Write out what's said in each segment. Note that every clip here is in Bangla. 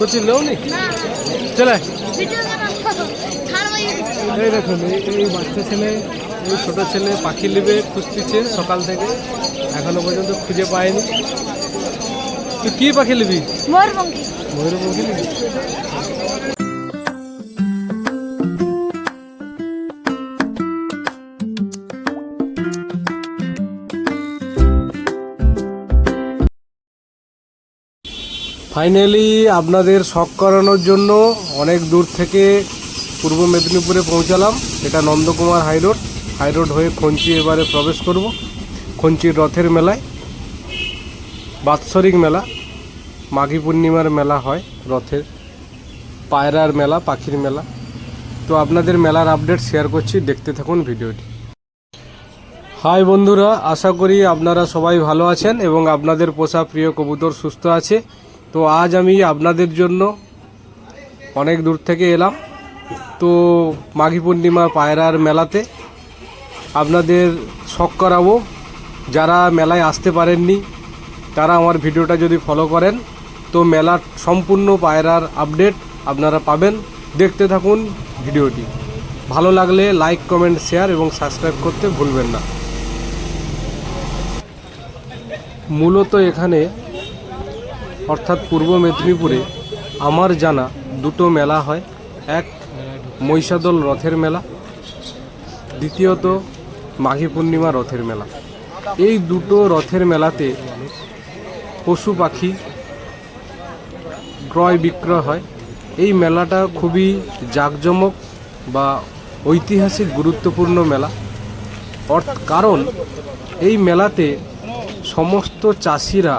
कुछ लो नहीं চলে এই দেখুন এই এই বাচ্চা ছেলে এই ছোট ছেলে পাখি নেবে খুঁজতেছে সকাল থেকে এখনো পর্যন্ত খুঁজে পায়নি তুই কি পাখি নিবি ময়ূরপঙ্খী ময়ূরপঙ্খী নিবি ফাইনালি আপনাদের শখ করানোর জন্য অনেক দূর থেকে পূর্ব মেদিনীপুরে পৌঁছালাম। এটা নন্দকুমার হাইরোড হাইরোড হয়ে খঞ্চি এবারে প্রবেশ করব। খঞ্চির রথের মেলায়। বাৎসরিক মেলা। মাঘী পূর্ণিমার মেলা হয় রথের। পায়রার মেলা, পাখির মেলা। তো আপনাদের মেলার আপডেট শেয়ার করছি। দেখতে থাকুন ভিডিওটি। হাই বন্ধুরা, আশা করি আপনারা সবাই ভালো আছেন এবং আপনাদের পোষা প্রিয় কবুতর সুস্থ আছে। তো আজ আমি আপনাদের জন্য অনেক দূর থেকে এলাম। তো মাঘী পূর্ণিমা পায়রার মেলাতে আপনাদের শখ করাবো। যারা মেলায় আসতে পারেননি, তারা আমার ভিডিওটা যদি ফলো করেন, তো মেলার সম্পূর্ণ পায়রার আপডেট আপনারা পাবেন। দেখতে থাকুন ভিডিওটি। ভালো লাগলে লাইক কমেন্ট শেয়ার এবং সাবস্ক্রাইব করতে ভুলবেন না। মূলত এখানে অর্থাৎ পূর্ব মেদিনীপুরে আমার জানা দুটো মেলা হয়। এক মহিষাদল রথের মেলা, দ্বিতীয়ত মাঘী পূর্ণিমা রথের মেলা। এই দুটো রথের মেলাতে পশু পাখি ক্রয় বিক্রয় হয়। এই মেলাটা খুবই জাঁকজমক বা ঐতিহাসিক গুরুত্বপূর্ণ মেলা। অর্থ কারণ এই মেলাতে সমস্ত চাষিরা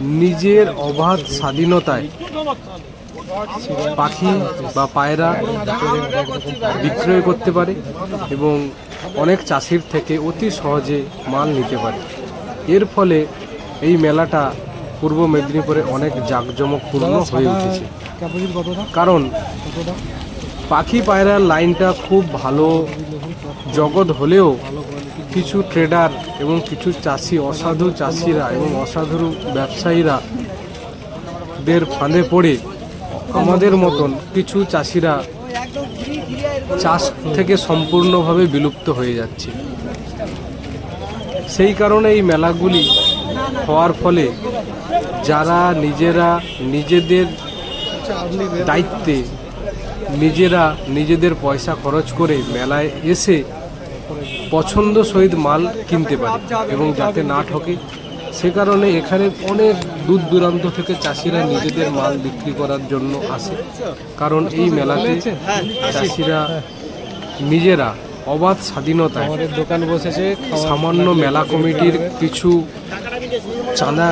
নিজের অবাধ স্বাধীনতায় পাখি বা পায়রা বিক্রয় করতে পারে এবং অনেক চাষির থেকে অতি সহজে মাল নিতে পারে। এর ফলে এই মেলাটা পূর্ব মেদিনীপুরে অনেক জাঁকজমকপূর্ণ হয়ে উঠেছে। কারণ পাখি পায়রার লাইনটা খুব ভালো জগৎ হলেও কিছু ট্রেডার এবং কিছু চাষি, অসাধু চাষিরা এবং অসাধু ব্যবসায়ীরা দের ফাঁদে পড়ে আমাদের মতন কিছু চাষিরা চাষ থেকে সম্পূর্ণভাবে বিলুপ্ত হয়ে যাচ্ছে। সেই কারণে এই মেলাগুলি হওয়ার ফলে যারা নিজেরা নিজেদের দায়িত্বে নিজেরা নিজেদের পয়সা খরচ করে মেলায় এসে পছন্দ সহিত মাল কিনতে পারে এবং যাতে না ঠকে। সে কারণে এখানে অনেক দূর দূরান্ত থেকে চাষিরা নিজেদের মাল বিক্রি করার জন্য আসে। কারণ এই মেলাতে চাষিরা নিজেরা অবাধ স্বাধীনতায় দোকান বসেছে সামান্য মেলা কমিটির কিছু চাঁদা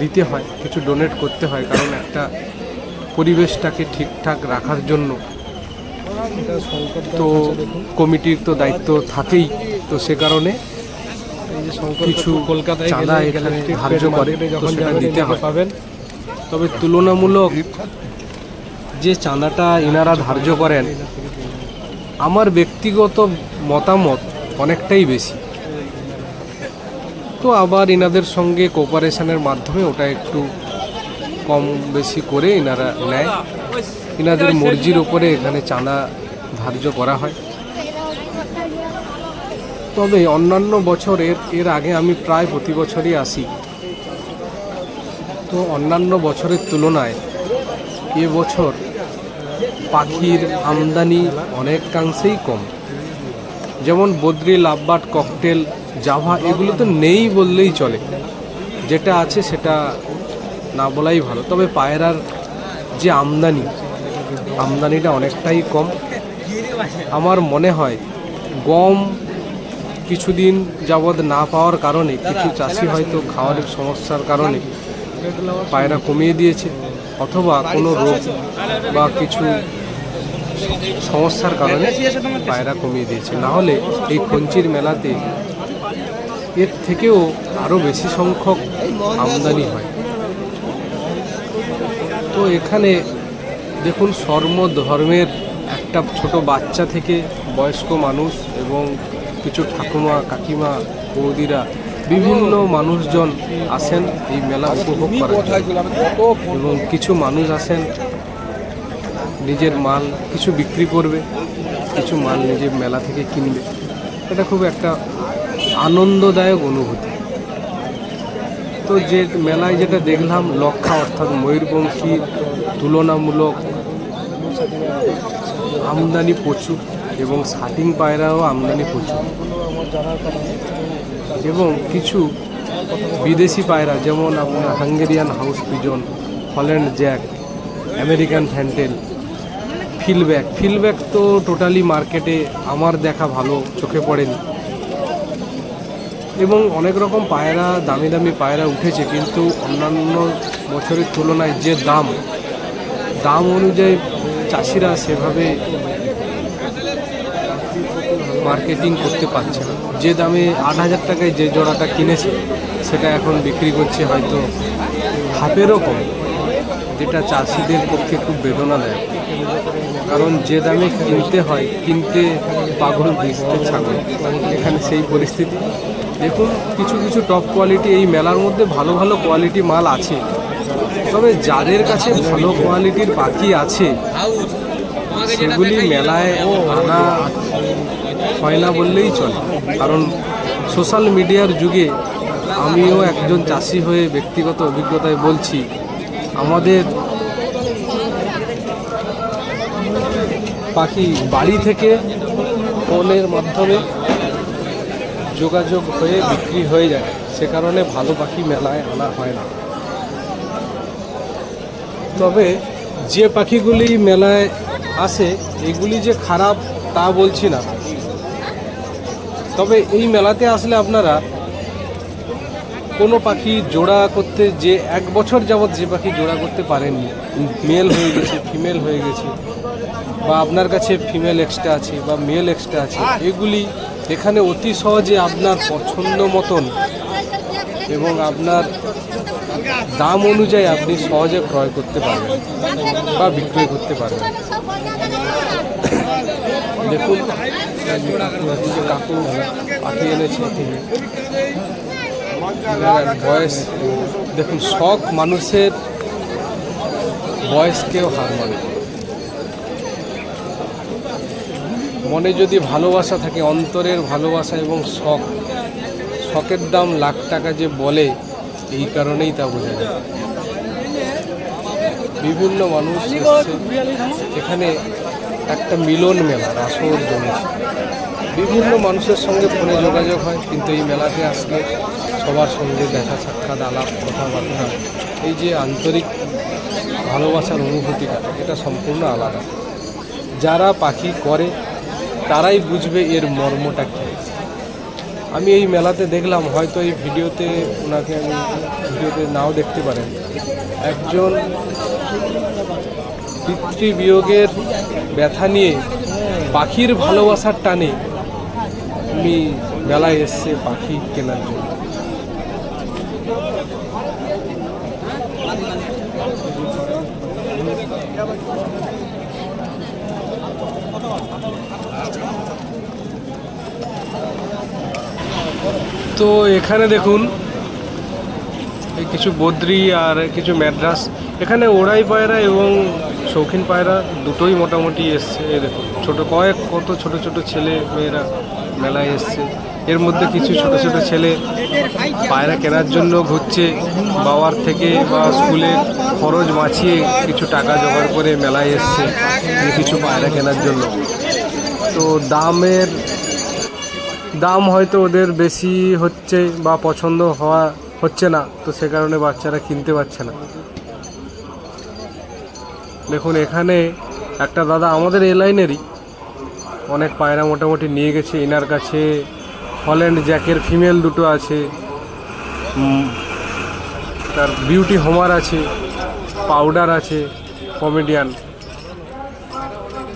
দিতে হয়, কিছু ডোনেট করতে হয়, কারণ একটা পরিবেশটাকে ঠিকঠাক রাখার জন্য তো কমিটির তো দায়িত্ব থাকেই তো সে কারণে কিছু কলকাতায় চাঁদা এখানে ধার্য করে তো সেটা দিতে হয়। তবে তুলনামূলক যে চাঁদাটা ইনারা ধার্য করেন আমার ব্যক্তিগত মতামত অনেকটাই বেশি। তো আবার ইনাদের সঙ্গে কোপারেশনের মাধ্যমে ওটা একটু কম বেশি করে ইনারা নেয়। ইনাদের মর্জির ওপরে এখানে চাঁদা ধার্য করা হয়। তবে অন্যান্য বছরের, এর আগে আমি প্রায় প্রতি বছরই আসি। তো অন্যান্য বছরের তুলনায় এবছর পাখির আমদানি অনেকাংশেই কম। যেমন বদ্রি, লাভবাট, ককটেল, জাভা এগুলো তো নেই বললেই চলে। যেটা আছে সেটা না বলাই ভালো। তবে পায়রার যে আমদানি আমদানিটা অনেকটাই কম। আমার মনে হয় গম কিছুদিন যাবৎ না পাওয়ার কারণে কিছু চাষি হয়তো খাওয়ার সমস্যার কারণে পায়রা কমিয়ে দিয়েছে অথবা কোনো রোগ বা কিছু সমস্যার কারণে পায়রা কমিয়ে দিয়েছে। না হলে এই খঞ্চির মেলাতে এর থেকেও আরও বেশি সংখ্যক আমদানি হয়। তো এখানে দেখুন সর্ব ধর্মের একটা ছোট বাচ্চা থেকে বয়স্ক মানুষ এবং কিছু ঠাকুমা কাকিমা বৌদিরা বিভিন্ন মানুষজন আসেন এই মেলা উপভোগ করার এবং কিছু মানুষ আসেন নিজের মাল কিছু বিক্রি করবে কিছু মাল নিজের মেলা থেকে কিনবে। এটা খুব একটা আনন্দদায়ক অনুভূতি। তো যে মেলায় যেটা দেখলাম, লক্ষা অর্থাৎ ময়ূরপঙ্খীর তুলনামূলক আমদানি প্রচুর এবং শাটিং পায়রাও আমদানি প্রচুর। এবং কিছু বিদেশি পায়রা, যেমন আপনার Hungarian house pigeon, Holland jack, American fantail frillback. Frillback তো টোটালি মার্কেটে, আমার দেখা ভালো, চোখে পড়েনি। এবং অনেক রকম পায়রা, দামি দামি পায়রা উঠেছে, কিন্তু অন্যান্য বছরের তুলনায় যে দাম দাম অনুযায়ী চাষিরা সেভাবে মার্কেটিং করতে পারছে না। যে দামে আট হাজার টাকায় যে জোড়াটা কিনেছে, সেটা এখন বিক্রি করছে হয়তো হাফেরও কম, যেটা চাষিদের পক্ষে খুব বেদনা দেয় কারণ যে দামে কিনতে হয়, কিনতে পাগল বেচতে ছাগল। এখানে সেই পরিস্থিতি। দেখুন, কিছু কিছু টপ কোয়ালিটি এই মেলার মধ্যে ভালো ভালো কোয়ালিটি মাল আছে। তবে যাদের কাছে ভালো কোয়ালিটির পাখি আছে, সেগুলি মেলায় আনা হয় না বললেই চলে। কারণ সোশ্যাল মিডিয়ার যুগে আমিও একজন চাষি হয়ে ব্যক্তিগত অভিজ্ঞতায় বলছি, আমাদের পাখি বাড়ি থেকে ফোনের মাধ্যমে যোগাযোগ হয়ে বিক্রি হয়ে যায়, সে কারণে ভালো পাখি মেলায় আনা হয় না। তবে যে পাখিগুলি মেলায় আসে, এগুলি যে খারাপ তা বলছি না। তবে এই মেলাতে আসলে আপনারা কোনো পাখি জোড়া করতে যে এক বছর যাবৎ যে পাখি জোড়া করতে পারেননি মেল হয়ে গেছে ফিমেল হয়ে গেছে, বা আপনার কাছে ফিমেল এক্সট্রা আছে, বা মেল এক্সট্রা আছে, এগুলি এখানে অতি সহজে আপনার পছন্দ মতন এবং আপনার দাম অনুযায়ী আপনি সহজে ক্রয় করতে পারবেন বা বিক্রয় করতে পারবেন। দেখুন কাকু আছে, যে কাকু পাখি এনেছে বয়স দেখুন শখ মানুষের বয়সকেও হার মানে। মনে যদি ভালোবাসা থাকে, অন্তরের ভালোবাসা এবং শখ, শখের দাম লাখ টাকা যে বলে, এই কারণেই তা বোঝা যায়। বিভিন্ন মানুষ এখানে একটা মিলন মেলা আসর জমেছে বিভিন্ন মানুষের সঙ্গে ফোনে যোগাযোগ হয়, কিন্তু এই মেলাতে আসলে সবার সঙ্গে দেখা সাক্ষাৎ, আলাপ, কথাবার্তা, এই যে আন্তরিক ভালোবাসার অনুভূতিটা, এটা সম্পূর্ণ আলাদা। যারা পাখি করে তারাই বুঝবে এর মর্মটা কী। আমি এই মেলাতে দেখলাম, হয়তো এই ভিডিওতে ওনাকে আমি ভিডিওতে নাও দেখতে পারেন। একজন পিতৃবিয়োগের ব্যথা নিয়ে, পাখির ভালোবাসার টানে, উনি মেলায় এসছে পাখি কেনার জন্য। তো এখানে দেখুন কিছু বদ্রি আর কিছু ম্যাড্রাস। এখানে ওড়াই পায়রা এবং শৌখিন পায়রা দুটোই মোটামুটি এসছে। দেখুন, ছোট কয়েক কত ছোট ছোট ছেলে মেয়েরা মেলায় এসছে। এর মধ্যে কিছু ছোট ছোট ছেলে পায়রা কেনার জন্য ঘুরছে বাবার থেকে বা স্কুলে খরচ বাঁচিয়ে কিছু টাকা জোগাড় করে মেলায় এসছে কিছু পায়রা কেনার জন্য। তো দামের দাম হয়তো ওদের বেশি হচ্ছে বা পছন্দ হওয়া হচ্ছে না, তো সে কারণে বাচ্চারা কিনতে পারছে না। দেখুন, এখানে একটা দাদা আমাদের এই লাইনেরই অনেক পায়রা মোটামুটি নিয়ে গেছে, এনার কাছে হল্যান্ড জ্যাকের ফিমেল দুটো আছে তার বিউটি হোমার আছে, পাউডার আছে, কমেডিয়ান।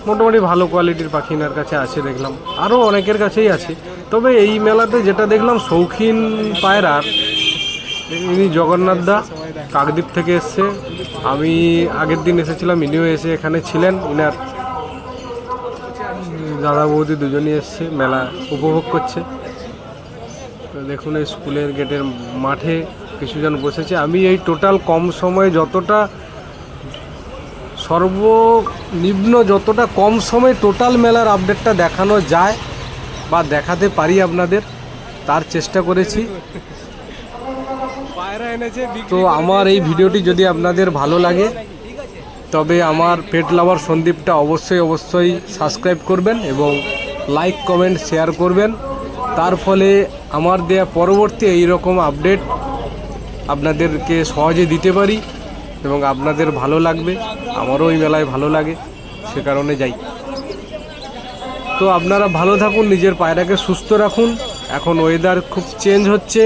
মোটামুটি ভালো কোয়ালিটির পাখি এনার কাছে আছে দেখলাম। আরও অনেকের কাছেই আছে। তবে এই মেলাতে যেটা দেখলাম, শৌখিন পায়রার ইনি জগন্নাথ দা, কাকদ্বীপ থেকে এসছে। আমি আগের দিন এসেছিলাম, ইনিও এসে এখানে ছিলেন। ইনার দাদা বৌদি দুজনই এসছে, মেলা উপভোগ করছে। দেখুন, এই স্কুলের গেটের মাঠে কিছুজন বসেছে। আমি এই টোটাল কম সময়ে যতটা সর্বনিম্ন যতটা কম সময়ে টোটাল মেলার আপডেটটা দেখানো যায় বা দেখাতে পারি আপনাদের তার চেষ্টা করেছি। তো আমার এই ভিডিওটি যদি আপনাদের ভালো লাগে তবে আমার পেট লাভার সন্দীপটা অবশ্যই অবশ্যই সাবস্ক্রাইব করবেন এবং লাইক কমেন্ট শেয়ার করবেন। তার ফলে আমার দেয়া পরবর্তী এই রকম আপডেট আপনাদেরকে সহজে দিতে পারি। এবং আপনাদের ভালো লাগবে, আমারও ওই মেলায় ভালো লাগে, সে কারণে যাই। তো আপনারা ভালো থাকুন, নিজের পায়রাকে সুস্থ রাখুন। এখন ওয়েদার খুব চেঞ্জ হচ্ছে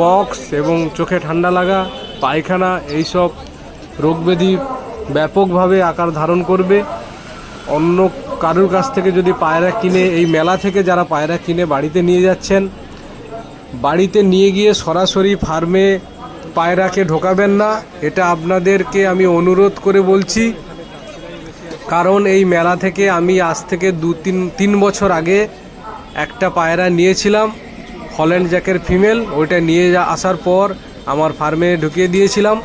পক্স এবং চোখে ঠান্ডা লাগা, পায়খানা, এইসব রোগব্যাধি ব্যাপকভাবে আকার ধারণ করবে। অন্য কারুর কাছ থেকে যদি পায়রা কিনে, এই মেলা থেকে যারা পায়রা কিনে বাড়িতে নিয়ে যাচ্ছেন, বাড়িতে নিয়ে গিয়ে সরাসরি ফার্মে পায়রাকে ঢোকাবেন না, এটা আপনাদেরকে আমি অনুরোধ করে বলছি। কারণ এই মেলা থেকে আমি আজ থেকে দু তিন তিন বছর আগে একটা পায়রা নিয়েছিলাম, হল্যান্ড জ্যাকের ফিমেল, ওইটা নিয়ে আসার পর আমার ফার্মে ঢুকিয়ে দিয়েছিলাম।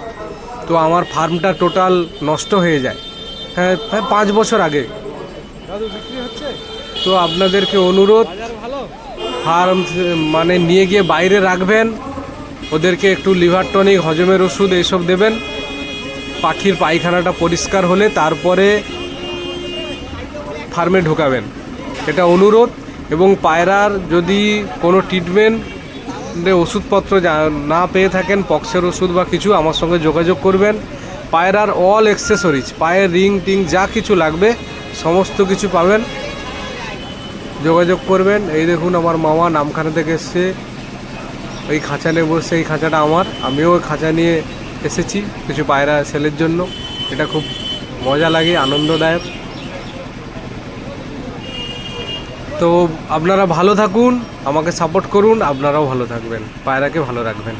তো আমার ফার্মটা টোটাল নষ্ট হয়ে যায়। হ্যাঁ হ্যাঁ পাঁচ বছর আগে। তো আপনাদেরকে অনুরোধ, ফার্ম মানে নিয়ে গিয়ে বাইরে রাখবেন। ওদেরকে একটু লিভার টনিক, হজমের ওষুধ এইসব দেবেন। পাখির পায়খানাটা পরিষ্কার হলে তারপরে ফার্মে ঢোকাবেন। এটা অনুরোধ এবং পায়রার যদি কোনো ট্রিটমেন্ট ওষুধপত্র না পেয়ে থাকেন, পক্সের ওষুধ বা কিছু, আমার সঙ্গে যোগাযোগ করবেন। পায়রার অল অ্যাক্সেসরিজ পায়ের রিং, টিং, যা কিছু লাগবে, সমস্ত কিছু পাবেন। যোগাযোগ করবেন। এই দেখুন, আমার মামা নামখানা থেকে এসছে। এই খাঁচা নিয়ে বসে, এই খাঁচাটা আমার। আমিও ওই খাঁচা নিয়ে এসেছি কিছু পায়রা সেলের জন্য। এটা খুব মজা লাগে, আনন্দদায়ক। তো আপনারা ভালো থাকুন, আমাকে সাপোর্ট করুন, আপনারাও ভালো থাকবেন, পায়রাকে ভালো রাখবেন।